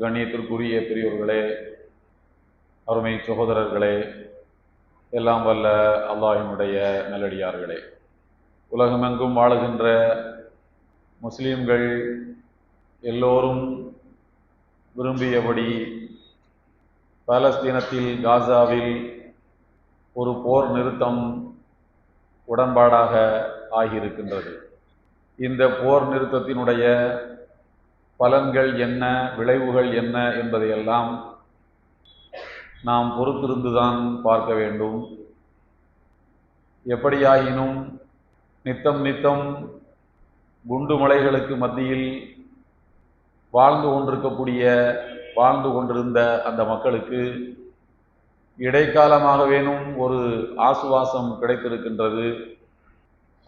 கண்ணியத்திற்குரிய பெரியோர்களே அருமை சகோதரர்களே எல்லாம் வல்ல அல்லாஹினுடைய நல்லடியார்களே. உலகமெங்கும் வாழுகின்ற முஸ்லீம்கள் எல்லோரும் விரும்பியபடி பாலஸ்தீனத்தில் காசாவில் ஒரு போர் நிறுத்தம் உடன்பாடாக ஆகியிருக்கின்றது. இந்த போர் நிறுத்தத்தினுடைய பலன்கள் என்ன விளைவுகள் என்ன என்பதையெல்லாம் நாம் பொறுத்திருந்துதான் பார்க்க வேண்டும். எப்படியாயினும் நித்தம் நித்தம் குண்டு மலைகளுக்கு மத்தியில் வாழ்ந்து கொண்டிருக்கக்கூடிய வாழ்ந்து கொண்டிருந்த அந்த மக்களுக்கு இடைக்காலமாக வேணும் ஒரு ஆசுவாசம் கிடைத்திருக்கின்றது.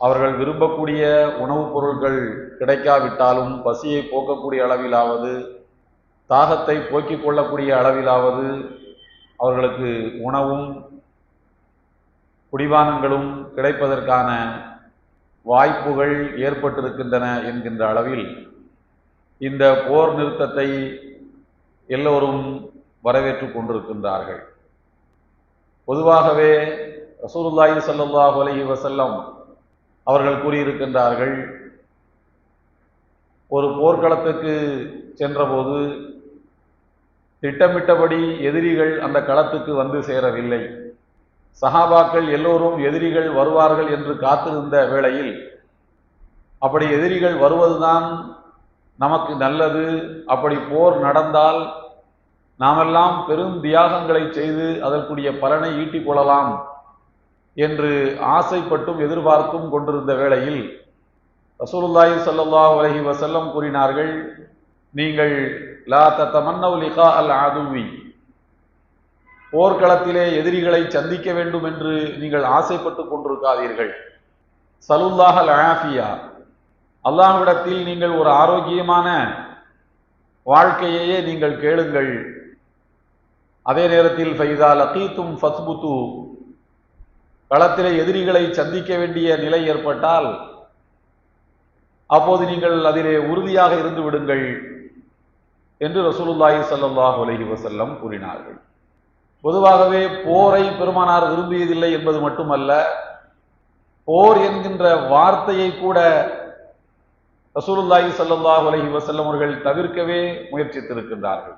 அவர்கள் விரும்பக்கூடிய உணவுப் பொருள்கள் கிடைக்காவிட்டாலும் பசியை போக்கக்கூடிய அளவிலாவது தாகத்தை போக்கிக் கொள்ளக்கூடிய அளவிலாவது அவர்களுக்கு உணவும் குடிபானங்களும் கிடைப்பதற்கான வாய்ப்புகள் ஏற்பட்டிருக்கின்றன என்கின்ற அளவில் இந்த போர் நிறுத்தத்தை எல்லோரும் வரவேற்று கொண்டிருக்கின்றார்கள். பொதுவாகவே ரசூலுல்லாஹி சல்லாஹ் அலஹி வசல்லம் அவர்கள் கூறியிருக்கின்றார்கள் ஒரு போர்க்களத்துக்கு சென்றபோது திட்டமிட்டபடி எதிரிகள் அந்த களத்துக்கு வந்து சேரவில்லை. சஹாபாக்கள் எல்லோரும் எதிரிகள் வருவார்கள் என்று காத்திருந்த வேளையில் அப்படி எதிரிகள் வருவதுதான் நமக்கு நல்லது அப்படி போர் நடந்தால் நாமெல்லாம் பெரும் தியாகங்களை செய்து அதற்குரிய பலனை ஈட்டிக் கொள்ளலாம். என்று ஆசைப்பட்டும் எதிர்பார்த்தும் கொண்டிருந்த வேளையில் ரசூலுல்லாஹி ஸல்லல்லாஹு அலஹி வசல்லம் கூறினார்கள் நீங்கள் லா தத்தமன்னவு லிகா அல் ஆதுவி. போர்க்களத்திலே எதிரிகளை சந்திக்க வேண்டும் என்று நீங்கள் ஆசைப்பட்டு கொண்டிருக்காதீர்கள். சலுல்லாஹ் அல் ஆஃபியா. அல்லாஹ்விடத்தில் நீங்கள் ஒரு ஆரோக்கியமான வாழ்க்கையையே நீங்கள் கேளுங்கள். அதே நேரத்தில் ஃபைதா லகீத்தும் ஃபஸ்புத்து. களத்திலே எதிரிகளை சந்திக்க வேண்டிய நிலை ஏற்பட்டால் அப்போது நீங்கள் அதிலே உறுதியாக இருந்து விடுங்கள் என்று ரசூலுல்லாஹி சல்லாஹ் அலைஹி வசல்லம் கூறினார்கள். பொதுவாகவே போரை பெருமானார் விரும்பியதில்லை என்பது மட்டுமல்ல போர் என்கின்ற வார்த்தையை கூட ரசூலுல்லாஹி சல்லாஹ் அலைஹி வசல்லம் அவர்கள் தவிர்க்கவே முயற்சித்திருக்கின்றார்கள்.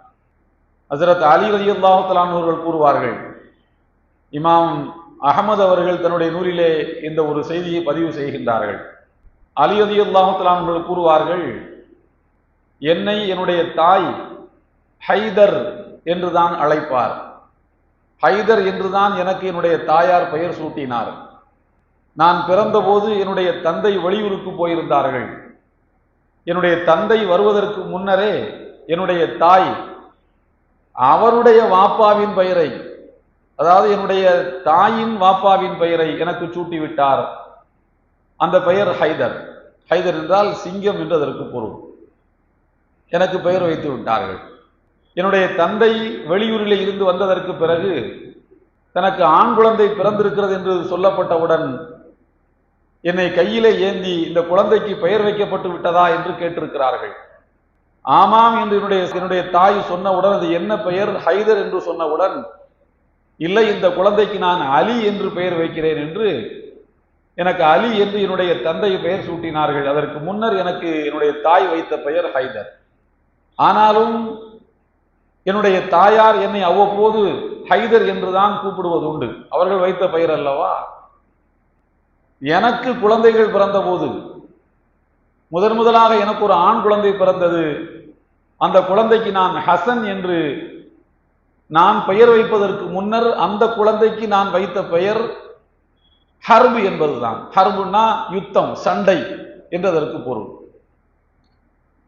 ஹசரத் அலி ரலியல்லாஹு அல்லாஹு அவர்கள் கூறுவார்கள் இமாம் அகமது அவர்கள் தன்னுடைய நூலிலே இந்த ஒரு செய்தியை பதிவு செய்கின்றார்கள். அலியதி ரலியல்லாஹு கூறுவார்கள் என்னை என்னுடைய தாய் ஹைதர் என்றுதான் அழைப்பார். ஹைதர் என்றுதான் எனக்கு என்னுடைய தாயார் பெயர் சூட்டினார். நான் பிறந்தபோது என்னுடைய தந்தை வெளியூருக்கு போயிருந்தார்கள். என்னுடைய தந்தை வருவதற்கு முன்னரே என்னுடைய தாய் அவருடைய வாப்பாவின் பெயரை அதாவது என்னுடைய தாயின் வாப்பாவின் பெயரை எனக்கு சூட்டி விட்டார் அந்த பெயர் ஹைதர். ஹைதர் என்றால் சிங்கம் என்று அதற்கு பொருள். எனக்கு பெயர் வைத்து விட்டார்கள். என்னுடைய தந்தை வெளியூரில் இருந்து வந்ததற்கு பிறகு தனக்கு ஆண் குழந்தை பிறந்திருக்கிறது என்று சொல்லப்பட்டவுடன் என்னை கையிலே ஏந்தி இந்த குழந்தைக்கு பெயர் வைக்கப்பட்டு விட்டதா என்று கேட்டிருக்கிறார்கள். ஆமாம் என்று என்னுடைய என்னுடைய தாய் சொன்னவுடன் அது என்ன பெயர்? ஹைதர் என்று சொன்னவுடன் இல்லை இந்த குழந்தைக்கு நான் அலி என்று பெயர் வைக்கிறேன் என்று எனக்கு அலி என்று என்னுடைய தந்தை பெயர் சூட்டினார்கள். அதற்கு முன்னர் எனக்கு என்னுடைய தாய் வைத்த பெயர் ஹைதர். ஆனாலும் என்னுடைய தாயார் என்னை அவ்வப்போது ஹைதர் என்றுதான் கூப்பிடுவது உண்டு. அவர்கள் வைத்த பெயர் அல்லவா? எனக்கு குழந்தைகள் பிறந்த போது முதன் முதலாக எனக்கு ஒரு ஆண் குழந்தை பிறந்தது. அந்த குழந்தைக்கு நான் ஹசன் என்று நான் பெயர் வைப்பதற்கு முன்னர் அந்த குழந்தைக்கு நான் வைத்த பெயர் ஹர்பு என்பதுதான். ஹர்புன்னா யுத்தம் சண்டை என்றதற்கு பொருள்.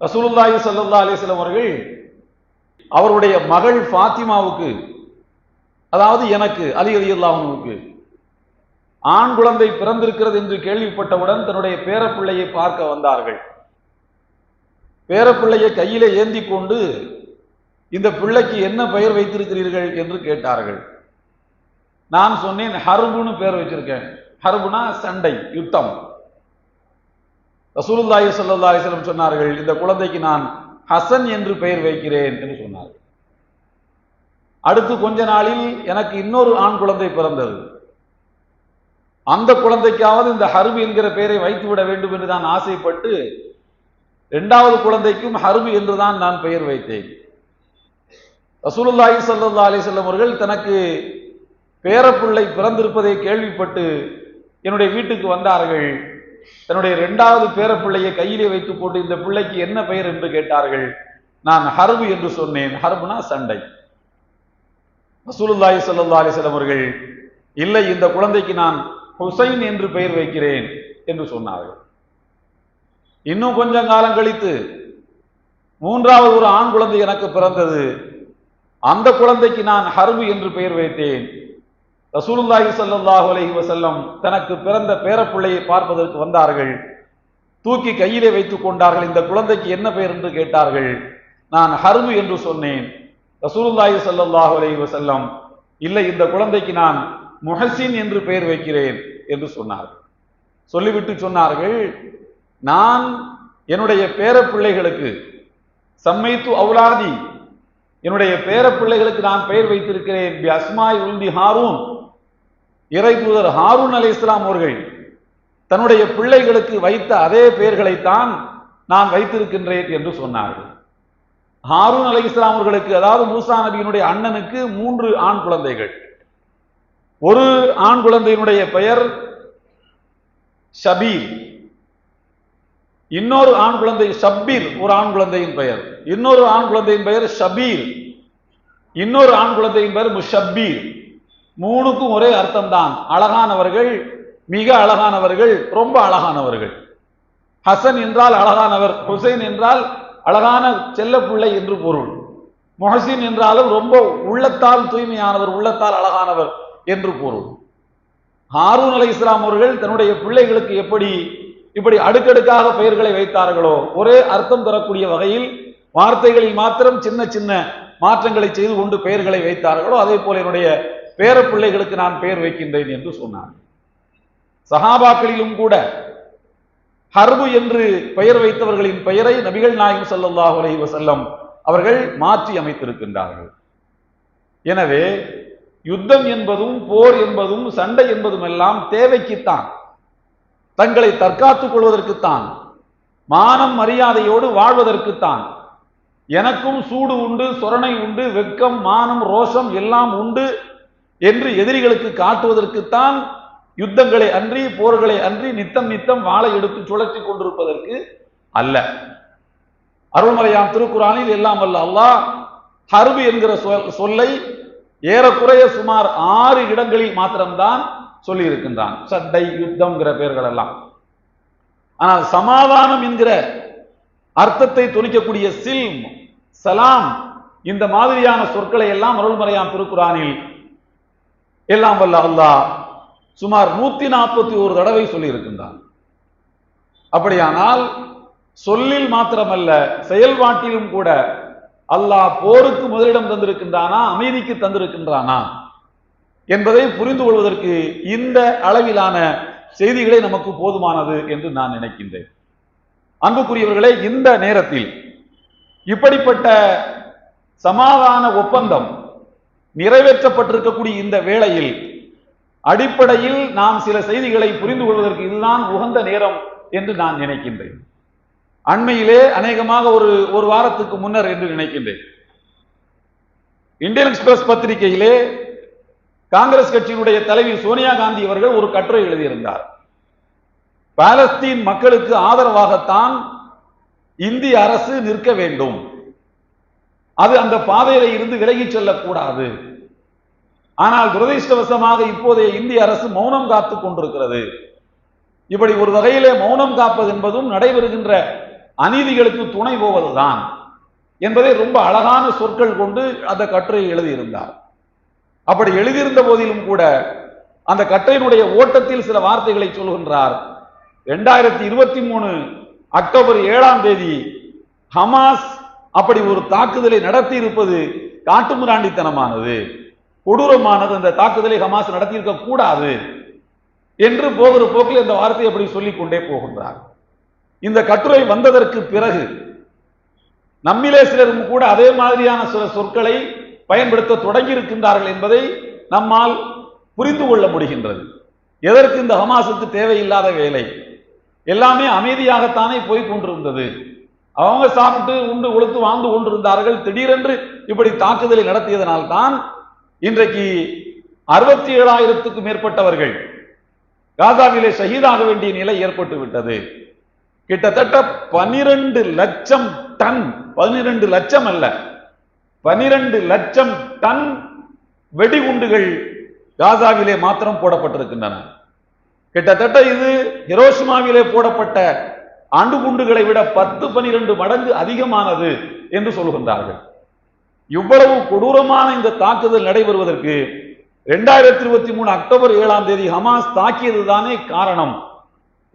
ரசூலுல்லாஹி சல்லா அலிஸ்லாம் அவர்கள் அவருடைய மகள் ஃபாத்திமாவுக்கு அதாவது எனக்கு அலி ரலியல்லாஹுவுக்கு ஆண் குழந்தை பிறந்திருக்கிறது என்று கேள்விப்பட்டவுடன் தன்னுடைய பேரப்பிள்ளையை பார்க்க வந்தார்கள். பேரப்பிள்ளையை கையிலே ஏந்தி கொண்டு இந்த பிள்ளைக்கு என்ன பெயர் வைத்திருக்கிறீர்கள் என்று கேட்டார்கள். நான் சொன்னேன் ஹர்புன்னு பெயர் வச்சிருக்கேன். ஹர்புனா சண்டை யுத்தம். ரசூலுல்லாஹி ஸல்லல்லாஹு அலிஸ்லம் சொன்னார்கள் இந்த குழந்தைக்கு நான் ஹசன் என்று பெயர் வைக்கிறேன் என்று சொன்னார் அடுத்து கொஞ்ச நாளில் எனக்கு இன்னொரு ஆண் குழந்தை பிறந்தது. அந்த குழந்தைக்காவது இந்த ஹர்பு என்கிற பெயரை வைத்து விட வேண்டும் என்று நான் ஆசைப்பட்டு இரண்டாவது குழந்தைக்கும் ஹர்பு என்றுதான் நான் பெயர் வைத்தேன். ரசூலுல்லாஹி சல்லா அலிசல்லம் அவர்கள் தனக்கு பேரப்பிள்ளை பிறந்திருப்பதை கேள்விப்பட்டு என்னுடைய வீட்டுக்கு வந்தார்கள். தன்னுடைய இரண்டாவது பேரப்பிள்ளையை கையிலே வைத்து போட்டு இந்த பிள்ளைக்கு என்ன பெயர் என்று கேட்டார்கள். நான் ஹர்பு என்று சொன்னேன். ஹர்புனா சண்டை. ரசூலுல்லாஹி சல்லா அலிசல்லம் அவர்கள் இல்லை இந்த குழந்தைக்கு நான் ஹுசைன் என்று பெயர் வைக்கிறேன் என்று சொன்னார்கள். இன்னும் கொஞ்சம் காலம் கழித்து மூன்றாவது ஒரு ஆண் குழந்தை எனக்கு பிறந்தது. அந்த குழந்தைக்கு நான் ஹர்பு என்று பெயர் வைத்தேன். ரசூலுல்லாஹி ஸல்லல்லாஹு அலஹி வசல்லம் தனக்கு பிறந்த பேரப்பிள்ளையை பார்ப்பதற்கு வந்தார்கள். தூக்கி கையிலே வைத்துக் கொண்டார்கள். இந்த குழந்தைக்கு என்ன பெயர் என்று கேட்டார்கள். நான் ஹர்பு என்று சொன்னேன். ரசூலுல்லாஹி ஸல்லல்லாஹு அலஹி வசல்லம் இல்லை இந்த குழந்தைக்கு நான் முஹசின் என்று பெயர் வைக்கிறேன் என்று சொன்னார்கள். சொல்லிவிட்டு சொன்னார்கள் நான் என்னுடைய பேரப்பிள்ளைகளுக்கு சம்மைத்து அவுலாதி என்னுடைய பேரப்பிள்ளைகளுக்கு நான் பெயர் வைத்திருக்கிறேன். பி அஸ்மாய் உல்தி ஹாரூன். இறை தூதர் ஹாரூன் அலி இஸ்லாம் அவர்கள் தன்னுடைய பிள்ளைகளுக்கு வைத்த அதே பெயர்களைத்தான் நான் வைத்திருக்கின்றேன் என்று சொன்னார்கள். ஹாரூன் அலி இஸ்லாம் அவர்களுக்கு அதாவது மூசா நபியினுடைய அண்ணனுக்கு மூன்று ஆண் குழந்தைகள். ஒரு ஆண் குழந்தையினுடைய பெயர் ஷபீர் இன்னொரு ஆண் குழந்தை ஷப்பீர் ஒரு ஆண் குழந்தையின் பெயர். இன்னொரு ஆண் குழந்தையின் பெயர் ஷபீர். இன்னொரு ஆண் குழந்தையின் பெயர் முஷப்பீர். மூணுக்கும் ஒரே அர்த்தம் தான் அழகானவர்கள் மிக அழகானவர்கள் ரொம்ப அழகானவர்கள். ஹசன் என்றால் அழகானவர் ஹுசைன் என்றால் அழகான செல்லப்பிள்ளை என்று பொருள். முஹசின் என்றாலும் ரொம்ப உள்ளத்தால் தூய்மையானவர் உள்ளத்தால் அழகானவர் என்று பொருள். ஹாரூன் அலை இஸ்லாம் அவர்கள் தன்னுடைய பிள்ளைகளுக்கு எப்படி இப்படி அடுக்கடுக்காக பெயர்களை வைத்தார்களோ ஒரே அர்த்தம் தரக்கூடிய வகையில் வார்த்தைகளில் மாத்திரம் சின்ன சின்ன மாற்றங்களை செய்து கொண்டு பெயர்களை வைத்தார்களோ அதே போல என்னுடைய பேர பிள்ளைகளுக்கு நான் பெயர் வைக்கின்றேன் என்று சொன்னார். சஹாபாக்களிலும் கூட ஹர்பு என்று பெயர் வைத்தவர்களின் பெயரை நபிகள் நாயகம் ஸல்லல்லாஹு அலி வசல்லம் அவர்கள் மாற்றி அமைத்திருக்கின்றார்கள். எனவே யுத்தம் என்பதும் போர் என்பதும் சண்டை என்பதும் எல்லாம் தேவைக்குத்தான். தங்களை தற்காத்துக் கொள்வதற்குத்தான் மானம் மரியாதையோடு வாழ்வதற்குத்தான். எனக்கும் சூடு உண்டு சொரணை உண்டு வெட்கம் மானம் ரோஷம் எல்லாம் உண்டு என்று எதிரிகளுக்கு காட்டுவதற்குத்தான் யுத்தங்களை அன்றி போர்களை அன்றி நித்தம் நித்தம் வாழை எடுத்து சுழற்றி கொண்டிருப்பதற்கு அல்ல. அருள்மலையாம் திருக்குறானில் எல்லாம் அல்ல. அல்லாஹ் ஹர்பு என்கிற சொல்லை ஏறக்குறைய சுமார் ஆறு இடங்களில் மாத்திரம்தான் சொல்லி இருக்கின்றான் சண்டை யுத்தம்ங்கிற பெயர்கள் எல்லாம் ஆனால் சமாதானம் என்கிற அர்த்தத்தை துணிக்கக்கூடிய சில்ம் சலாம் இந்த மாதிரியான சொற்களை எல்லாம் அருள்மறையாம் திருக்குறானில். எல்லாம் வல்ல அல்லாஹ் சுமார் நூத்தி நாற்பத்தி ஒரு தடவை சொல்லி இருக்கின்றான் அப்படியானால் சொல்லில் மாத்திரமல்ல செயல்பாட்டிலும் கூட அல்லாஹ் போருக்கு முதலிடம் தந்திருக்கின்றானா அமைதிக்கு தந்திருக்கின்றானா? என்பதை புரிந்து கொள்வதற்கு இந்த அளவிலான செய்திகளே நமக்கு போதுமானது என்று நான் நினைக்கின்றேன். அன்புக்குரியவர்களே இந்த நேரத்தில் இப்படிப்பட்ட சமாதான ஒப்பந்தம் நிறைவேற்றப்பட்டிருக்கக்கூடிய இந்த வேளையில் அடிப்படையில் நாம் சில செய்திகளை புரிந்து கொள்வதற்கு இதுதான் உகந்த நேரம் என்று நான் நினைக்கின்றேன். அண்மையிலே அநேகமாக ஒரு ஒரு வாரத்துக்கு முன்னர் என்று நினைக்கின்றேன். இந்தியன் எக்ஸ்பிரஸ் பத்திரிகையிலே காங்கிரஸ் கட்சியினுடைய தலைவி சோனியா காந்தி அவர்கள் ஒரு கட்டுரை எழுதியிருந்தார். பாலஸ்தீன் மக்களுக்கு ஆதரவாகத்தான் இந்திய அரசு நிற்க வேண்டும். அது அந்த பாதையில இருந்து விலகிச் செல்லக்கூடாது. ஆனால் துரதிருஷ்டவசமாக இப்போதைய இந்திய அரசு மௌனம் காத்துக் கொண்டிருக்கிறது. இப்படி ஒரு வகையிலே மௌனம் காப்பது என்பதும் நடைபெறுகின்ற அநீதிகளுக்கு துணை போவதுதான் என்பதை ரொம்ப அழகான சொற்கள் கொண்டு அந்த கட்டுரையை எழுதியிருந்தார். அப்படி எழுதியிருந்த போதிலும் கூட அந்த கட்டுரையினுடைய ஓட்டத்தில் சில வார்த்தைகளை சொல்கின்றார். இரண்டாயிரத்தி இருபத்தி மூணு அக்டோபர் ஏழாம் தேதி ஹமாஸ் அப்படி ஒரு தாக்குதலை நடத்தி இருப்பது காட்டுமிராண்டித்தனமானது கொடூரமானது அந்த தாக்குதலை ஹமாஸ் நடத்தியிருக்க கூடாது என்று போகிற போக்கில் இந்த வார்த்தையை அப்படி சொல்லிக் கொண்டே போகின்றார். இந்த கட்டுரை வந்ததற்கு பிறகு நம்மிலே சிலரும் கூட அதே மாதிரியான சில சொற்களை பயன்படுத்த தொடங்கி இருக்கின்றார்கள் என்பதை நம்மால் புரிந்து கொள்ள முடிகின்றது. எதற்கு இந்த ஹமாஸுக்கு தேவையில்லாத வேலை? எல்லாமே அமைதியாகத்தானே போய் கொண்டிருந்தது. அவங்க சாப்பிட்டு உண்டு உளுத்து வாழ்ந்து கொண்டிருந்தார்கள். திடீரென்று இப்படி தாக்குதலை நடத்தியதனால்தான் இன்றைக்கு அறுபத்தி ஏழாயிரத்துக்கும் மேற்பட்டவர்கள் காசாவிலே ஷஹீதாக வேண்டிய நிலை ஏற்பட்டு விட்டது. கிட்டத்தட்ட பனிரெண்டு லட்சம் டன் பனிரெண்டு லட்சம் அல்ல பனிரெண்டு லட்சம் டன் வெடிகுண்டுகள் காசாவிலே மாத்திரம் போடப்பட்டிருக்கின்றன. கிட்டத்தட்ட இது ஹிரோஷிமாவிலே போடப்பட்ட ஆண்டு குண்டுகளை விட பத்து பனிரெண்டு மடங்கு அதிகமானது என்று சொல்கின்றார்கள் இவ்வளவு கொடூரமான இந்த தாக்குதல் நடைபெறுவதற்கு இரண்டாயிரத்தி இருபத்தி மூணு அக்டோபர் ஏழாம் தேதி ஹமாஸ் தாக்கியதுதானே காரணம்.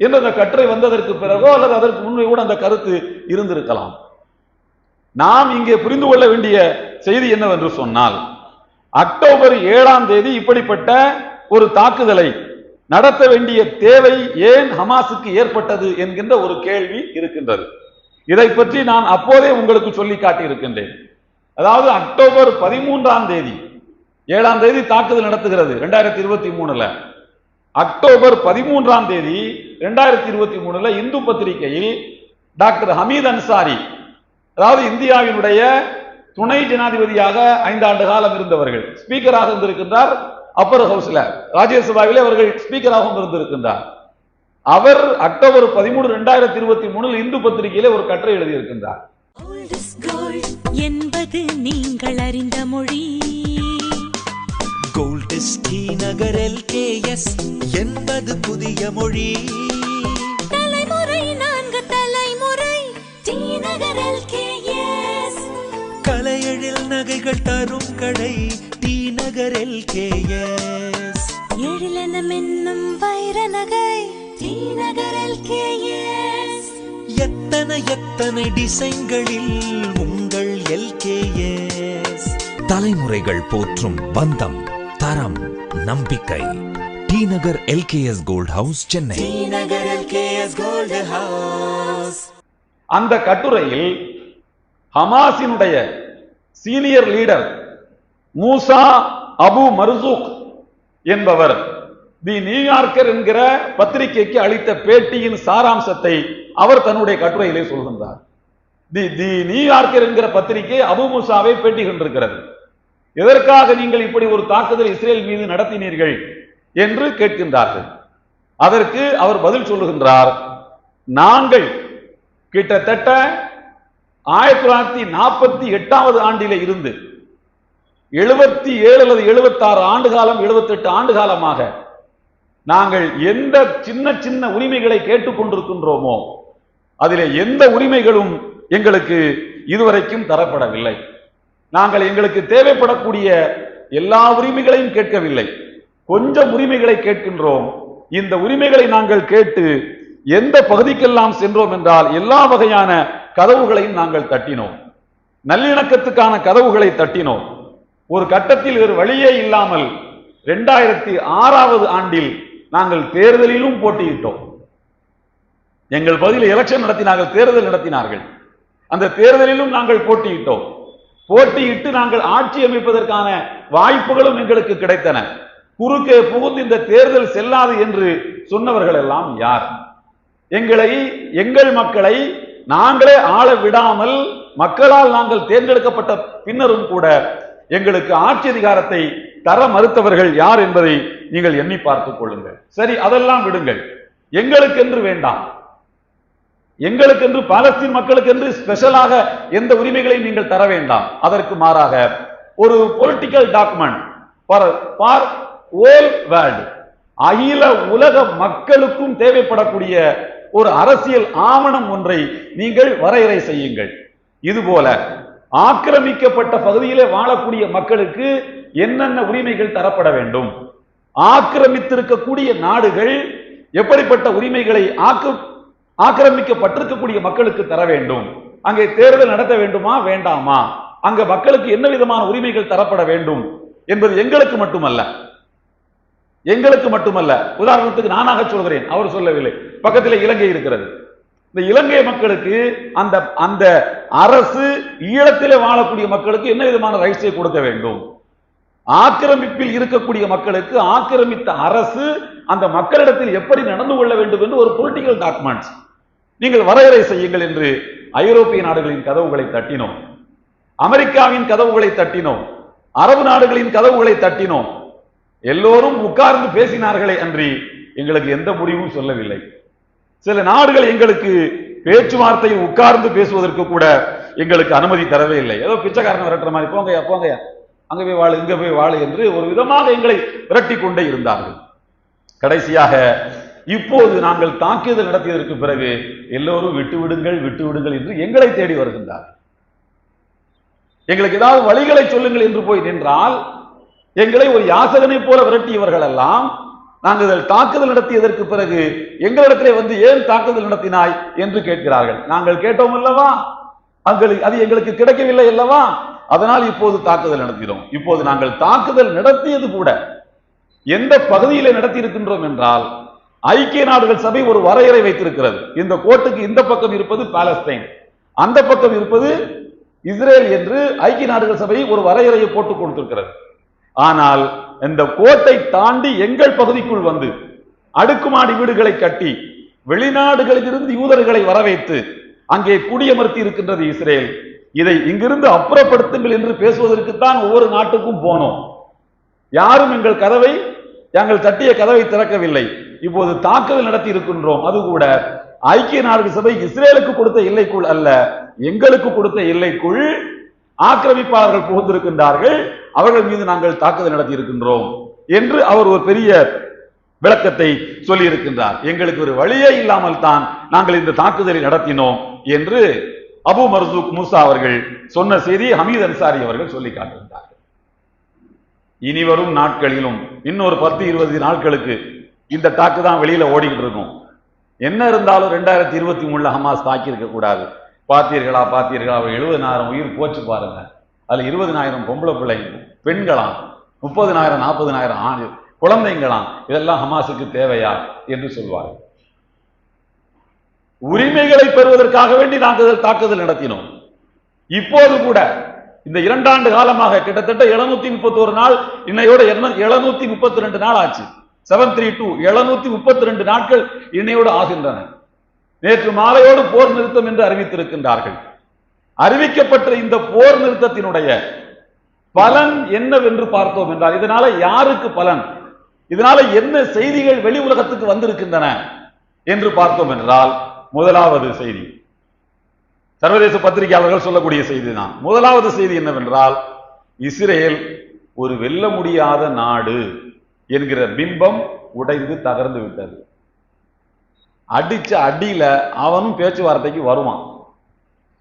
என்று அந்த கட்டுரை வந்ததற்கு பிறகோ அல்லது அதற்கு முன்னே கூட அந்த கருத்து இருந்திருக்கலாம். நாம் இங்கே புரிந்து கொள்ள வேண்டிய செய்தி என்னவென்று சொன்னால் அக்டோபர் ஏழாம் தேதி இப்படிப்பட்ட ஒரு தாக்குதலை நடத்த வேண்டிய தேவை ஏன் ஹமாஸுக்கு ஏற்பட்டது என்கின்ற ஒரு கேள்வி இருக்கின்றது. இதை பற்றி நான் அப்போதே உங்களுக்கு சொல்லி காட்டி இருக்கின்றேன் அதாவது அக்டோபர் பதிமூன்றாம் தேதி ஏழாம் தேதி தாக்குதல் நடத்துகிறது ரெண்டாயிரத்தி இருபத்தி மூணுல. அக்டோபர் பதிமூன்றாம் தேதி ரெண்டாயிரத்தி இருபத்தி மூணுல இந்து பத்திரிகையில் டாக்டர் ஹமீத் அன்சாரி அதாவது இந்தியாவினுடைய துணை ஜனாதிபதியாக ஐந்தாண்டு காலம் இருந்தவர்கள். ஸ்பீக்கராக இருந்திருக்கின்றார் அப்பர் ஹவுஸ்ல ராஜ்யசபாவிலே அவர்கள் ஸ்பீக்கராகவும் இருந்திருக்கின்றார். அவர் அக்டோபர் பதிமூணு ரெண்டாயிரத்தி இருபத்தி மூணில் இந்து பத்திரிகையிலே ஒரு கட்டுரை எழுதியிருக்கின்றார். என்பது நீங்கள் அறிந்த மொழி. கோல்டஸ் டி நகர் எல்கேஎஸ் என்பது புதிய மொழி. தலைமுறை நான்கு தலைமுறை டி நகர் LKS. நகைகள் தரும் கடை டி நகர் எல்கேஎஸ் எழிலென மின்னும் வைர நகை டி நகர் LKS. எத்தனை எத்தனை டிசைன்களில் உங்கள் எல்கேஎஸ் தலைமுறைகள் போற்றும் பந்தம் தரம் நம்பிக்கை. T Nagar LKS gold house Chennai. T Nagar LKS gold house அந்த கட்டுரையில் ஹமாஸினுடைய senior leader Musa Abu Marzouk என்பவர். தி நியூயார்க்கர் என்கிற பத்திரிகைக்கு அளித்த பேட்டியின் சாராம்சத்தை அவர் தன்னுடைய கட்டுரையிலே சொல்கின்றார். தி தி நியூயார்க்கர் என்கிற பத்திரிகை அபு மூசாவை பேட்டி கொண்டிருக்கிறது. எதற்காக நீங்கள் இப்படி ஒரு தாக்குதல் இஸ்ரேல் மீது நடத்தினீர்கள் என்று கேட்கின்றார்கள். அதற்கு அவர் பதில் சொல்லுகின்றார் நாங்கள் கிட்டத்தட்ட ஆயிரத்தி தொள்ளாயிரத்தி நாற்பத்தி எட்டாவது ஆண்டில இருந்து எழுபத்தி ஏழு அல்லது எழுபத்தாறு ஆண்டு காலம் எழுபத்தெட்டு ஆண்டு காலமாக நாங்கள் எந்த சின்ன சின்ன உரிமைகளை கேட்டுக்கொண்டிருக்கின்றோமோ அதிலே எந்த உரிமைகளும் எங்களுக்கு இதுவரைக்கும் தரப்படவில்லை. நாங்கள் எங்களுக்கு தேவைப்படக்கூடிய எல்லா உரிமைகளையும் கேட்கவில்லை. கொஞ்சம் உரிமைகளை கேட்கின்றோம். இந்த உரிமைகளை நாங்கள் கேட்டு எந்த பகுதிக்கெல்லாம் சென்றோம் என்றால் எல்லா வகையான கதவுகளையும் நாங்கள் தட்டினோம். நல்லிணக்கத்துக்கான கதவுகளை தட்டினோம். ஒரு கட்டத்தில் வேறு வழியே இல்லாமல் ரெண்டாயிரத்தி ஆறாவது ஆண்டில் நாங்கள் தேர்தலிலும் போட்டியிட்டோம். எங்கள் பகுதியில் எலெக்ஷன் நடத்தினார்கள் தேர்தல் நடத்தினார்கள். அந்த தேர்தலிலும் நாங்கள் போட்டியிட்டோம். போட்டியிட்டு நாங்கள் ஆட்சி அமைப்பதற்கான வாய்ப்புகளும் எங்களுக்கு கிடைத்தன. குறுக்கே புகுந்து இந்த தேர்தல் செல்லாது என்று சொன்னவர்கள் எல்லாம் யார்? எங்களை எங்கள் மக்களை நாங்களே ஆள விடாமல் மக்களால் நாங்கள் தேர்ந்தெடுக்கப்பட்ட பின்னரும் கூட எங்களுக்கு ஆட்சி அதிகாரத்தை தர மறுத்தவர்கள் யார் என்பதை நீங்கள் எண்ணி பார்த்துக் கொள்ளுங்கள். சரி அதெல்லாம் விடுங்கள். எங்களுக்கென்று வேண்டாம். எங்களுக்கென்று பாலஸ்தீன் மக்களுக்கென்று ஸ்பெஷலாக எந்த உரிமைகளையும் நீங்கள் தர வேண்டாம். அதற்கு மாறாக ஒரு political document for for all world அகில உலக மக்களுக்கும் தேவைப்படக்கூடிய ஒரு அரசியல் ஆவணம் ஒன்றை நீங்கள் வரையறை செய்யுங்கள். இதுபோல ஆக்கிரமிக்கப்பட்ட பகுதியிலே வாழக்கூடிய மக்களுக்கு என்னென்ன உரிமைகள் தரப்பட வேண்டும்? ஆக்கிரமித்திருக்கக்கூடிய நாடுகள் எப்படிப்பட்ட உரிமைகளை ஆக்கு ஆக்கிரமிக்கப்பட்டிருக்கக்கூடிய மக்களுக்கு தர வேண்டும்? அங்கே தேர்தல் நடத்த வேண்டுமா வேண்டாமா? அங்க மக்களுக்கு என்ன விதமான உரிமைகள் தரப்பட வேண்டும் என்பது எங்களுக்கு மட்டுமல்ல. எங்களுக்கு மட்டுமல்ல. உதாரணத்துக்கு நானாக சொல்கிறேன் அவர் சொல்லவில்லை. பக்கத்தில் இலங்கை இருக்கிறது. இந்த இலங்கை மக்களுக்கு அந்த அந்த அரசு ஈழத்திலே வாழக்கூடிய மக்களுக்கு என்ன விதமான ரைட்ஸை கொடுக்க வேண்டும்? ஆக்கிரமிப்பில் இருக்கக்கூடிய மக்களுக்கு ஆக்கிரமித்த அரசு அந்த மக்களிடத்தில் எப்படி நடந்து கொள்ள வேண்டும் என்று ஒரு பொலிட்டிக்கல் டாக்குமெண்ட்ஸ் நீங்கள் வரையறை செய்யுங்கள் என்று ஐரோப்பிய நாடுகளின் கதவுகளை தட்டினோம். அமெரிக்காவின் கதவுகளை தட்டினோம். அரபு நாடுகளின் கதவுகளை தட்டினோம். எல்லோரும் உட்கார்ந்து பேசினார்களே அன்றி எங்களுக்கு எந்த முடிவும் சொல்லவில்லை. சில நாடுகள் எங்களுக்கு பேச்சுவார்த்தை உட்கார்ந்து பேசுவதற்கு கூட எங்களுக்கு அனுமதி தரவே இல்லை. ஏதோ பிச்சைக்காரன் விரட்டுற மாதிரி போங்கயா போங்கய்யா அங்க போய் வாழு இங்க போய் வாழு என்று ஒரு விதமாக எங்களை விரட்டி கொண்டே இருந்தார்கள். கடைசியாக இப்போது நாங்கள் தாக்குதல் நடத்தியதற்கு பிறகு எல்லோரும் விட்டு விடுங்கள் விட்டு விடுங்கள் என்று எங்களை தேடி வருகின்றார்கள். எங்களுக்கு ஏதாவது வழிகளை சொல்லுங்கள் என்று போய் நின்றால் எங்களை ஒரு யாசகனை போல விரட்டியவர்கள் எல்லாம் நாங்கள் இதில் தாக்குதல் நடத்தியதற்கு பிறகு எங்களிடத்திலே வந்து ஏன் தாக்குதல் நடத்தினாய் என்று கேட்கிறார்கள். நாங்கள் கேட்டோம் அல்லவா? அது எங்களுக்கு கிடைக்கவில்லை அல்லவா? அதனால் இப்போது தாக்குதல் நடத்தினோம். இப்போது நாங்கள் தாக்குதல் நடத்தியது கூட எந்த பகுதியில நடத்தி இருக்கின்றோம் என்றால் ஐக்கிய நாடுகள் சபை ஒரு வரையறை வைத்திருக்கிறது. இந்த கோட்டுக்கு இந்த பக்கம் இருப்பது பாலஸ்தீன். அந்த பக்கம் இருப்பது இஸ்ரேல் என்று ஐக்கிய நாடுகள் சபை ஒரு வரையறையை போட்டு கொடுத்திருக்கிறது. ஆனால் இந்த கோட்டை தாண்டி எங்கள் பகுதிக்குள் வந்து அடுக்குமாடி வீடுகளை கட்டி வெளிநாடுகளிலிருந்து யூதர்களை வரவேற்று அங்கே குடியமர்த்தி இருக்கின்றது இஸ்ரேல். இதை இங்கிருந்து அப்புறப்படுத்துங்கள் என்று பேசுவதற்குத்தான் ஒவ்வொரு நாட்டுக்கும் போனோம். யாரும் எங்கள் கதவை எங்கள் தட்டிய கதவை திறக்கவில்லை. இப்போது தாக்குதல் நடத்தி இருக்கின்றோம். அது கூட ஐக்கிய நாடுகள் சபை இஸ்ரேலுக்கு கொடுத்த எல்லைக்குள் அல்ல எங்களுக்கு கொடுத்த எல்லைக்குள் ஆக்கிரமிப்பாளர்கள் புகுந்திருக்கின்றார்கள். அவர்கள் மீது நாங்கள் தாக்குதல் நடத்தி இருக்கின்றோம் என்று அவர் ஒரு பெரிய விளக்கத்தை சொல்லி இருக்கின்றார் எங்களுக்கு ஒரு வழியே இல்லாமல் தான் நாங்கள் இந்த தாக்குதலை நடத்தினோம் என்று அபு மர்சூக் மூசா அவர்கள் சொன்ன செய்தி ஹமீத் அன்சாரி அவர்கள் சொல்லி காட்டுகின்றார்கள் இனி வரும் நாட்களிலும் இன்னொரு பத்து இருபது நாட்களுக்கு இந்த தாக்கு தான் வெளியில ஓடிக்கிட்டு இருக்கும். என்ன இருந்தாலும் ரெண்டாயிரத்தி இருபத்தி மூணுல ஹமாஸ் தாக்கி இருக்கக்கூடாது பார்த்தீர்களா பார்த்தீர்களா அவர் உயிர் போச்சு பாருங்க. அதுல இருபதினாயிரம் பொம்பளை பிள்ளைங்க பெண்களாம் முப்பதினாயிரம் நாற்பதினாயிரம் ஆண் குழந்தைங்களாம் இதெல்லாம் ஹமாஸுக்கு தேவையா என்று சொல்வார் உரிமைகளை பெறுவதற்காக வேண்டி நாங்கள் தாக்குதல் நடத்தினோம். இப்போது கூட இந்த இரண்டாண்டு காலமாக கிட்டத்தட்ட எழுநூத்தி முப்பத்தோரு நாள் இன்னையோட எழுநூத்தி முப்பத்தி ரெண்டு நாள் ஆச்சு. செவன் த்ரீ டூ எழுநூத்தி முப்பத்தி ரெண்டு நாட்கள் இன்னையோடு ஆகின்றன. நேற்று மாலையோடு போர் நிறுத்தம் என்று அறிவித்திருக்கின்றார்கள். அறிவிக்கப்பட்ட இந்த போர் நிறுத்தத்தினுடைய பலன் என்னவென்று பார்த்தோம் என்றால் இதனால யாருக்கு பலன்? இதனால என்ன செய்திகள் வெளி உலகத்துக்கு வந்திருக்கின்றன என்று பார்த்தோம் என்றால் முதலாவது செய்தி. சர்வதேச பத்திரிகையாளர்கள் சொல்லக்கூடிய செய்தி தான் முதலாவது செய்தி என்னவென்றால் இஸ்ரேல் ஒரு வெல்ல முடியாத நாடு என்கிற பிம்பம் உடைந்து தகர்ந்து விட்டது. அடிச்ச அடியில அவனும் பேச்சுவார்த்தைக்கு வருவான்.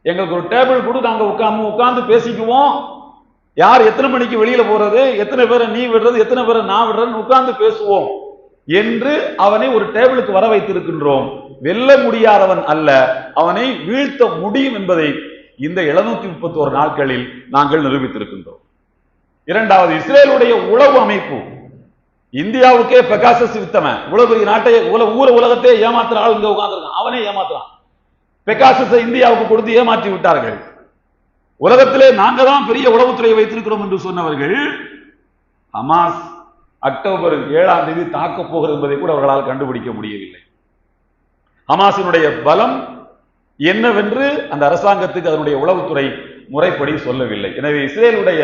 எங்களுக்கு ஒரு டேபிள் கொடு நாங்க உட்காந்து உட்காந்து பேசிக்குவோம். யார் எத்தனை மணிக்கு வெளியில போறது எத்தனை பேரை நீ விடுறது எத்தனை பேரை நான் விடுறேன்னு உட்கார்ந்து பேசுவோம் என்று அவனை ஒரு டேபிளுக்கு வர வைத்திருக்கின்றோம். வெல்ல முடியாதவன் அல்ல அவனை வீழ்த்த முடியும் என்பதை இந்த எழுநூத்தி முப்பத்தி ஒரு நாட்களில் நாங்கள் நிரூபித்திருக்கின்றோம். இரண்டாவது இஸ்ரேலுடைய உளவு அமைப்பு. இந்தியாவுக்கே பெகாசஸ் வித்தவன். உலக நாட்டை உல ஊர உலகத்தை ஏமாத்துற ஆள் இங்க உட்கார்ந்துருக்கான். அவனே ஏமாத்துறான். பெகாசஸை இந்தியாவுக்கு கொடுத்து ஏமாற்றி விட்டார்கள். உலகத்திலே நாங்க தான் பெரிய உளவுத்துறையை வைத்திருக்கிறோம் என்று சொன்னவர்கள் ஹமாஸ் அக்டோபர் ஏழாம் தேதி தாக்கப் போகிறது என்பதை கூட அவர்களால் கண்டுபிடிக்க முடியவில்லை. ஹமாஸினுடைய பலம் என்னவென்று அந்த அரசாங்கத்துக்கு அதனுடைய உளவுத்துறை முறைப்படி சொல்லவில்லை. எனவே இஸ்ரேலுடைய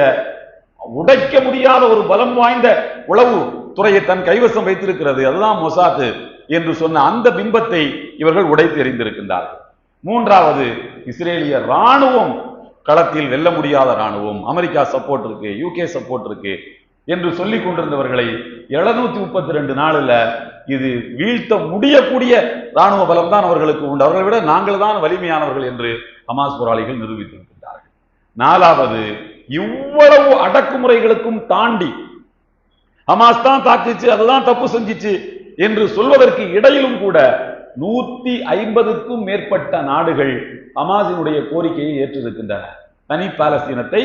உடைக்க முடியாத ஒரு பலம் வாய்ந்த உளவு துறையை தன் கைவசம் வைத்திருக்கிறது. அதுதான் மொசாத்து என்று சொன்ன அந்த பிம்பத்தை இவர்கள் உடைத்து எறிந்திருக்கின்றார்கள் மூன்றாவது இஸ்ரேலிய ராணுவம் களத்தில் வெல்ல முடியாத ராணுவம் அமெரிக்கா சப்போர்ட் இருக்கு யூகே சப்போர்ட் இருக்கு என்று சொல்லிக் கொண்டிருந்தவர்களை எழுநூத்தி முப்பத்தி ரெண்டு நாளில் இது வீழ்த்த முடியக்கூடிய ராணுவ பலம் தான் அவர்களுக்கு உண்டு. அவர்களை விட நாங்கள் தான் வலிமையானவர்கள் என்று ஹமாஸ் போராளிகள் நிரூபித்திருக்கின்றார்கள் நாலாவது இவ்வளவு அடக்குமுறைகளுக்கும் தாண்டி ஹமாஸ் தான் தாக்குச்சு அதுதான் தப்பு செஞ்சிச்சு என்று சொல்வதற்கு இடையிலும் கூட நூத்தி ஐம்பதுக்கும் மேற்பட்ட நாடுகள் ஹமாஸினுடைய கோரிக்கையை ஏற்றிருக்கின்றன. தனி பாலஸ்தீனத்தை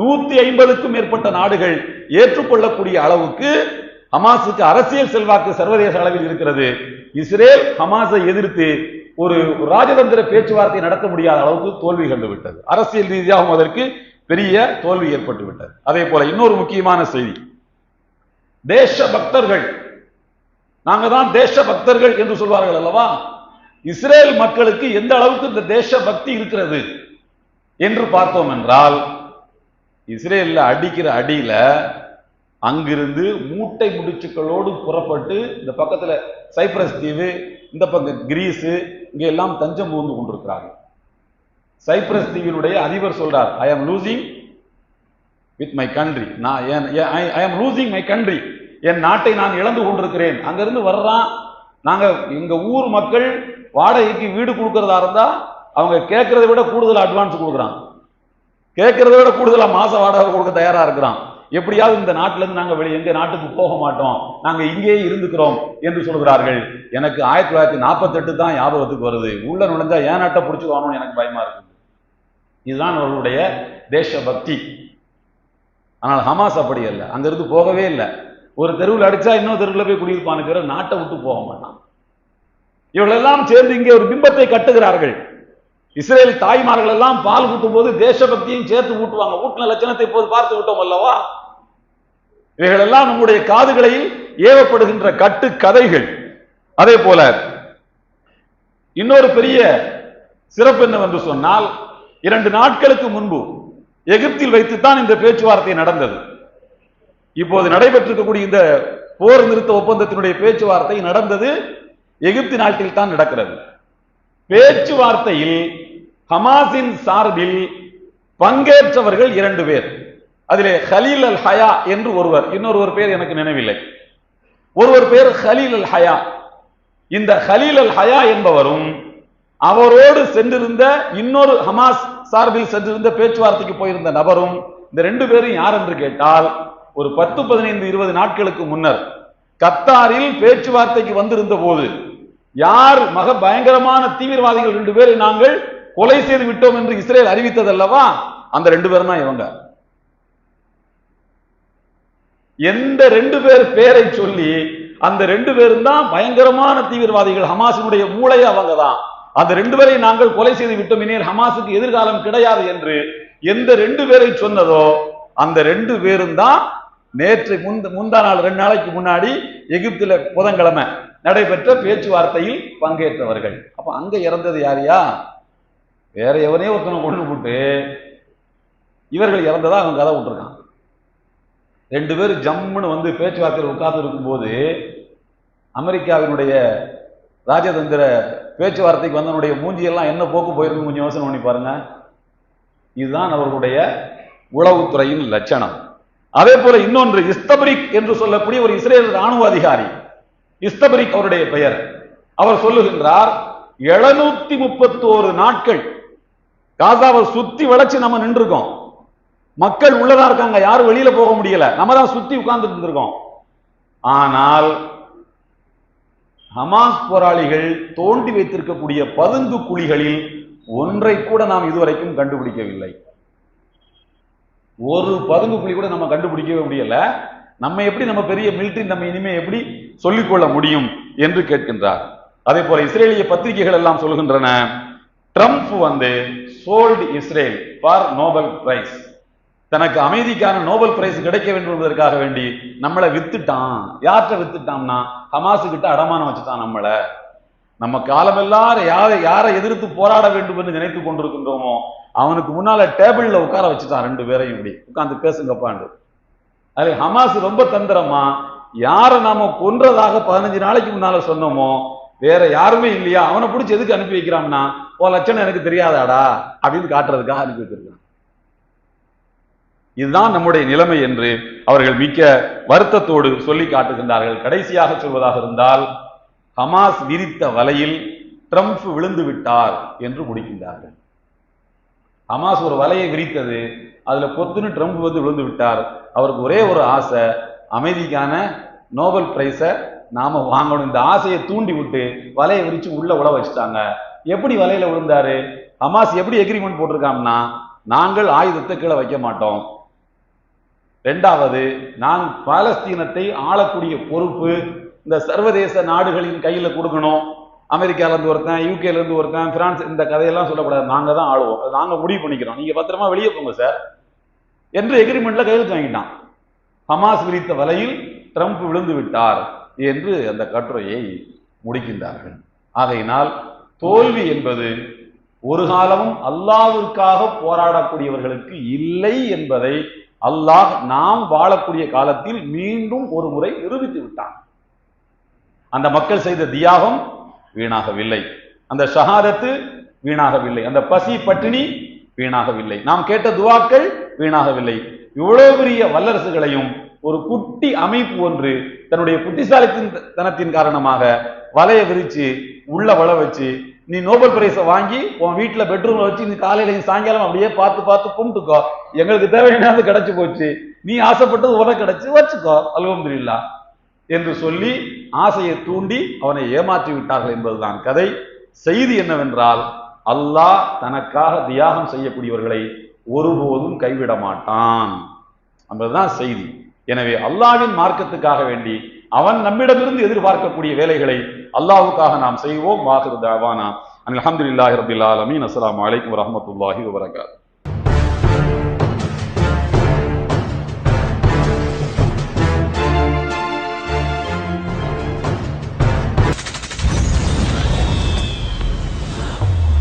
நூத்தி ஐம்பதுக்கும் மேற்பட்ட நாடுகள் ஏற்றுக்கொள்ளக்கூடிய அளவுக்கு ஹமாஸுக்கு அரசியல் செல்வாக்கு சர்வதேச அளவில் இருக்கிறது. இஸ்ரேல் ஹமாஸை எதிர்த்து ஒரு ராஜதந்திர பேச்சுவார்த்தை நடத்த முடியாத அளவுக்கு தோல்வி கண்டு விட்டது அரசியல் ரீதியாகவும் அதற்கு பெரிய தோல்வி ஏற்பட்டு விட்டது அதே போல இன்னொரு முக்கியமான செய்தி. தேச பக்தர்கள் நாங்க தான் தேச பக்தர்கள் என்று சொல்வார்கள் அல்லவா? இஸ்ரேல் மக்களுக்கு எந்த அளவுக்கு இந்த தேச பக்தி இருக்கிறது என்று பார்த்தோம் என்றால் இஸ்ரேலில் அடிக்கிற அடியில அங்கிருந்து மூட்டை முடிச்சுக்களோடு புறப்பட்டு இந்த பக்கத்தில் சைப்ரஸ் தீவு இந்த பக்கம் கிரீஸு இங்கே எல்லாம் தஞ்சம் புகுந்து கொண்டிருக்கிறாங்க சைப்ரஸ் தீவினுடைய அதிபர் சொல்றார் ஐ ஆம் லூசிங் வித் மை கண்ட்ரி நான் ஐ ஆம் லூசிங் மை கண்ட்ரி என் நாட்டை நான் இழந்து கொண்டிருக்கிறேன். அங்கிருந்து வர்றான். நாங்கள் எங்கள் ஊர் மக்கள் வாடகைக்கு வீடு கொடுக்கறதா இருந்தால் அவங்க கேட்கறதை விட கூடுதல் அட்வான்ஸ் கொடுக்குறான். கேட்கறதை விட கூடுதலாக மாத வாடகை கொடுக்க தயாராக இருக்கிறான். எப்படியாவது இந்த நாட்டிலேருந்து நாங்கள் வெளியே எங்கள் நாட்டுக்கு போக மாட்டோம். நாங்கள் இங்கேயே இருந்துக்கிறோம் என்று சொல்கிறார்கள். எனக்கு ஆயிரத்தி தொள்ளாயிரத்தி நாற்பத்தெட்டு தான் ஞாபகத்துக்கு வருது. உள்ள நுழைஞ்சா ஏன் நாட்டை பிடிச்சிக்கணும்னு எனக்கு பயமா இருக்குது இதுதான் அவர்களுடைய தேச பக்தி ஆனால் ஹமாஸ் அப்படி இல்லை அங்கிருந்து போகவே இல்லை. ஒரு தெருவில் அடிச்சா இன்னொரு தெருவில் போய் குடியிருப்பானு தவிர நாட்டை விட்டு போக மாட்டான். இவர்களெல்லாம் சேர்ந்து இங்கே ஒரு பிம்பத்தை கட்டுகிறார்கள். இஸ்ரேல் தாய்மார்கள் எல்லாம் பால் ஊட்டும் போது தேசபக்தியும் சேர்த்து ஊட்டுவாங்க. ஊட்டின லட்சணத்தை இப்போது பார்த்து விட்டோம் அல்லவா? இவைகளெல்லாம் நம்முடைய காதுகளில் ஏவப்படுகின்ற கட்டு கதைகள். அதே போல இன்னொரு பெரிய சிறப்பு என்னவென்று சொன்னால் இரண்டு நாட்களுக்கு முன்பு எகிப்தில் வைத்துத்தான் இந்த பேச்சுவார்த்தை நடந்தது. இப்போது நடைபெற்றிருக்கக்கூடிய இந்த போர் நிறுத்த ஒப்பந்தத்தினுடைய பேச்சுவார்த்தை நடந்தது எகிப்து நாட்டில் தான் நடக்கிறது. பேச்சுவார்த்தையில் ஹமாஸின் சார்பில் பங்கேற்றவர்கள் இரண்டு பேர். அதிலே ஹலீல் அல் ஹயா என்று ஒருவர் இன்னொருவர் பேர் எனக்கு நினைவில்லை. ஒருவர் பேர் ஹலீல் அல் ஹயா. இந்த ஹலீல் அல் ஹயா என்பவரும் அவரோடு சென்றிருந்த இன்னொரு ஹமாஸ் சார்பில் சென்றிருந்த பேச்சுவார்த்தைக்கு போயிருந்த நபரும் இந்த ரெண்டு பேரும் யார் என்று கேட்டால் ஒரு பத்து பதினைந்து இருபது நாட்களுக்கு முன்னர் கத்தாரில் பேச்சுவார்த்தைக்கு வந்திருந்த போது யார் மக பயங்கரமான தீவிரவாதிகள் ரெண்டு பேரை நாங்கள் கொலை செய்து விட்டோம் என்று இஸ்ரேல் அறிவித்தது அல்லவா அந்த ரெண்டு பேரும் தான் இவங்க. எந்த ரெண்டு பேர் பேரை சொல்லி அந்த ரெண்டு பேரும் தான் பயங்கரமான தீவிரவாதிகள் ஹமாசினுடைய மூளை அவங்க தான். அந்த ரெண்டு பேரை நாங்கள் கொலை செய்து விட்டோம் இனியில் ஹமாஸுக்கு எதிர்காலம் கிடையாது என்று எந்த ரெண்டு பேரை சொன்னதோ அந்த ரெண்டு பேரும் தான் நேற்று முந்த முந்தா நாள் ரெண்டு நாளைக்கு முன்னாடி எகிப்தில் புதன்கிழமை நடைபெற்ற பேச்சுவார்த்தையில் பங்கேற்றவர்கள். அப்ப அங்க இறந்தது யாரையா வேற எவனையோ ஒருத்தனை கொண்டு போட்டு. இவர்கள் இறந்ததா அவன் கதை விட்டுருக்கான். ரெண்டு பேரும் ஜம்முன்னு வந்து பேச்சுவார்த்தையில் உட்கார்ந்து இருக்கும்போது அமெரிக்காவினுடைய ராஜதந்திர பேச்சுவார்த்தைக்கு வந்தனுடைய மூஞ்சியெல்லாம் என்ன போக்கு போயிருக்கு கொஞ்சம் யோசனை பண்ணி பாருங்க. இதுதான் அவர்களுடைய உளவுத்துறையின் லட்சணம். அதே போல இன்னொன்று இஸ்தபரிக் என்று சொல்லக்கூடிய ஒரு இஸ்ரேல் ராணுவ அதிகாரி. இஸ்தபரிக் அவருடைய பெயர். அவர் சொல்லுகின்றார் எழுநூத்தி முப்பத்தோரு நாட்கள் காசாவை சுத்தி வளைச்சு நம்ம நின்றுருக்கோம். மக்கள் உள்ளதா இருக்காங்க யாரும் வெளியில போக முடியல. நம்ம தான் சுத்தி உட்கார்ந்துட்டு இருந்திருக்கோம். ஆனால் ஹமாஸ் போராளிகள் தோண்டி வைத்திருக்கக்கூடிய பதுங்கு குழிகளில் ஒன்றை கூட நாம் இதுவரைக்கும் கண்டுபிடிக்கவில்லை. ஒரு பதுங்கு குழி கூட நம்ம கண்டுபிடிக்கவே முடியல. நம்ம எப்படி நம்ம பெரிய மிலிட்ரி நம்ம இனிமே எப்படி சொல்லிக்கொள்ள முடியும் என்று கேட்கின்றார். அதே போல இஸ்ரேலிய பத்திரிகைகள் எல்லாம் சொல்கின்றன ட்ரம்ப் வந்து sold Israel for Nobel prize தனக்கு அமைதிக்கான நோபல் பிரைஸ் கிடைக்க வேண்டும் என்பதற்காக வேண்டி நம்மளை வித்துட்டான். யார்கிட்ட வித்துட்டான்னா ஹமாசு கிட்ட அடமானம் வச்சுட்டான் நம்மளை. நம்ம காலமெல்லாம் யாரை யாரை எதிர்த்து போராட வேண்டும் என்று நினைத்து கொண்டிருக்கின்றோமோ அவனுக்கு முன்னால டேபிள்ல உட்கார வச்சுட்டான் ரெண்டு பேரையும் இப்படி. உட்காந்து பேசுங்கப்பாண்டு அது ஹமாஸ் ரொம்ப தந்திரமா யாரை நாம கொன்றதாக பதினஞ்சு நாளைக்கு முன்னால சொன்னோமோ வேற யாருமே இல்லையா அவனை பிடிச்சி எதுக்கு அனுப்பி வைக்கிறான்னா ஓ லட்சணம் எனக்கு தெரியாதாடா அப்படின்னு காட்டுறதுக்காக அனுப்பி வச்சிருக்கான். இதுதான் நம்முடைய நிலைமை என்று அவர்கள் மிக்க வருத்தத்தோடு சொல்லி காட்டுகின்றார்கள். கடைசியாக சொல்வதாக இருந்தால் ஹமாஸ் விரித்த வலையில் ட்ரம்ப் விழுந்து விட்டார் என்று முடிக்கின்றார்கள். ஹமாஸ் ஒரு வலையை விரித்தது அதுல பொத்துன்னு ட்ரம்ப் வந்து விழுந்து விட்டார். அவருக்கு ஒரே ஒரு ஆசை அமைதிக்கான நோபல் பிரைஸை நாம வாங்கணும். இந்த ஆசையை தூண்டி விட்டு வலையை விரிச்சு உள்ள உழ வச்சுட்டாங்க. எப்படி வலையில விழுந்தாரு? ஹமாஸ் எப்படி எக்ரிமெண்ட் போட்டிருக்காங்கன்னா நாங்கள் ஆயுதத்தை கீழே வைக்க மாட்டோம். ரெண்டாவது நான் பாலஸ்தீனத்தை ஆளக்கூடிய பொறுப்பு இந்த சர்வதேச நாடுகளின் கையில் கொடுக்கணும். அமெரிக்கால இருந்து ஒருத்தன் யூகேலேருந்து ஒருத்தன் பிரான்ஸ் இந்த கதையெல்லாம் சொல்லக்கூடாது. நாங்கள் தான் ஆளுவோம். அது நாங்க முடிவு பண்ணிக்கிறோம். நீங்க பத்திரமா வெளியே போங்க சார் என்று எக்ரிமெண்ட்ல கையெழுத்து வாங்கிட்டான். ஹமாஸ் விரித்த வலையில் ட்ரம்ப் விழுந்து விட்டார் என்று அந்த கட்டுரையை முடிக்கின்றார்கள். ஆகையினால் தோல்வி என்பது ஒரு காலமும் அல்லாவிற்காக போராடக்கூடியவர்களுக்கு இல்லை என்பதை அல்லாஹ் நாம் வாழக்கூடிய காலத்தில் மீண்டும் ஒரு முறை நிரூபித்து விட்டான். அந்த மக்கள் செய்த தியாகம் வீணாகவில்லை. அந்த ஷஹாதத்து வீணாகவில்லை. அந்த பசி பட்டினி வீணாகவில்லை. நாம் கேட்ட துவாக்கள் வீணாகவில்லை. இவ்வளவு பெரிய வல்லரசுகளையும் ஒரு குட்டி அமைப்பு ஒன்று தன்னுடைய புத்திசாலித்தனத்தின் காரணமாக வலைய விரிச்சு உள்ள வள வச்சு நீ நோபல் பிரைஸை வாங்கி உன் வீட்டில் பெட்ரூம்ல வச்சு நீ காலையிலையும் சாயங்காலம் அப்படியே பார்த்து பார்த்து கும்பிட்டுக்கோ. எங்களுக்கு தேவையானது கிடைச்சு போச்சு. நீ ஆசைப்பட்டது உனக்கு கிடைச்சு வச்சுக்கோ. அல்ஹம்துலில்லா என்று சொல்லி ஆசையை தூண்டி அவனை ஏமாற்றி விட்டார்கள் என்பதுதான் கதை. செய்தி என்னவென்றால் அல்லாஹ் தனக்காக தியாகம் செய்யக்கூடியவர்களை ஒருபோதும் கைவிட மாட்டான் என்பதுதான் செய்தி. எனவே அல்லாவின் மார்க்கத்துக்காக வேண்டி அவன் நம்மிடமிருந்து எதிர்பார்க்கக்கூடிய வேலைகளை அல்லாவுக்காக நாம் செய்வோம். வாஹிரு தாவானா. அல்ஹம்துலில்லாஹி ரபில் ஆலமீன். அஸ்லாம் அலைக்கும் வரமத்துல்லாஹி வபரகாத்துஹு